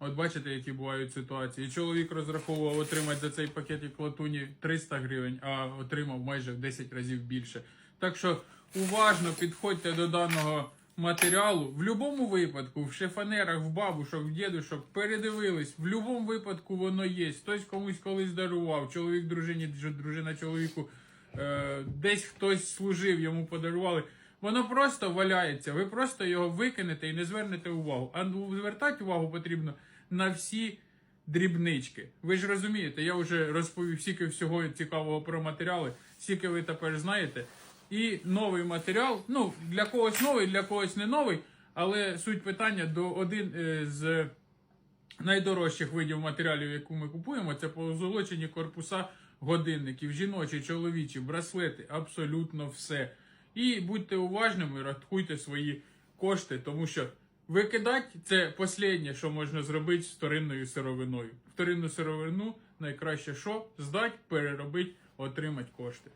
От бачите, які бувають ситуації. Чоловік розраховував отримати за цей пакетик латуні 300 гривень, а отримав майже в 10 разів більше. Так що уважно підходьте до даного матеріалу. В будь-якому випадку, в шифонерах, в бабушок, в дідушок, передивились. В будь-якому випадку воно є. Хтось комусь колись дарував, чоловік дружині, дружина чоловіку. Е, десь хтось служив, йому подарували. Воно просто валяється. Ви просто його викинете і не звернете увагу. А ну, звертати увагу потрібно на всі дрібнички. Ви ж розумієте, я вже розповів стільки всього цікавого про матеріали, скільки ви тепер знаєте. І новий матеріал, ну, для когось новий, для когось не новий, але суть питання до один е, з найдорожчих видів матеріалів, яку ми купуємо, це позолочені корпуса годинників, жіночі, чоловічі, браслети, абсолютно все. І будьте уважними, рахуйте свої кошти, тому що викидати це останнє, що можна зробити з вторинною сировиною. Вторинну сировину найкраще що? Здати, переробити, отримати кошти.